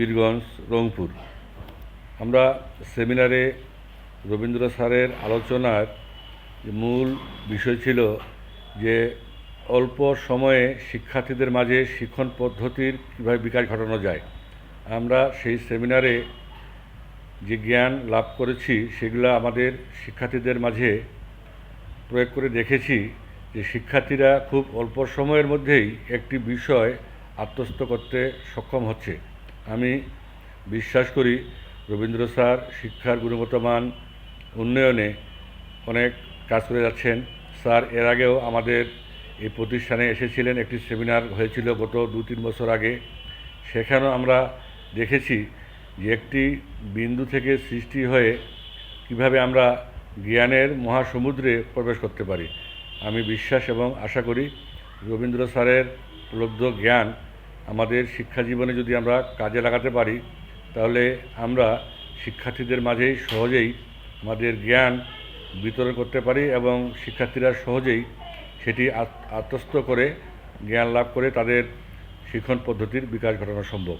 পীরগঞ্জ, রংপুর। আমরা সেমিনারে রবীন্দ্র স্যারের আলোচনার মূল বিষয় ছিল যে অল্প সময়ে শিক্ষার্থীদের মাঝে শিক্ষণ পদ্ধতির কীভাবে বিকাশ ঘটানো যায়। আমরা সেই সেমিনারে যে জ্ঞান লাভ করেছি, সেগুলো আমাদের শিক্ষার্থীদের মাঝে প্রয়োগ করে দেখেছি যে শিক্ষার্থীরা খুব অল্প সময়ের মধ্যেই একটি বিষয় আত্মস্থ করতে সক্ষম হচ্ছে। আমি বিশ্বাস করি রবীন্দ্র স্যার শিক্ষার গুণগত মান উন্নয়নে অনেক কাজ করে যাচ্ছেন। স্যার, এর আগেও আমাদের এই প্রতিষ্ঠানে এসেছিলেন, একটি সেমিনার হয়েছিল গত দু তিন বছর আগে। সেখানেও আমরা দেখেছি যে একটি বিন্দু থেকে সৃষ্টি হয়ে কীভাবে আমরা জ্ঞানের মহাসমুদ্রে প্রবেশ করতে পারি। আমি বিশ্বাস এবং আশা করি রবীন্দ্র স্যারের উপলব্ধ জ্ঞান আমাদের শিক্ষা জীবনে যদি আমরা কাজে লাগাতে পারি, তাহলে আমরা শিক্ষার্থীদের মাঝেই সহজেই আমাদের জ্ঞান বিতরণ করতে পারি এবং শিক্ষার্থীরা সহজেই সেটি আত- আত্মস্থ করে জ্ঞান লাভ করে তাদের শিক্ষণ পদ্ধতির বিকাশ ঘটানো সম্ভব।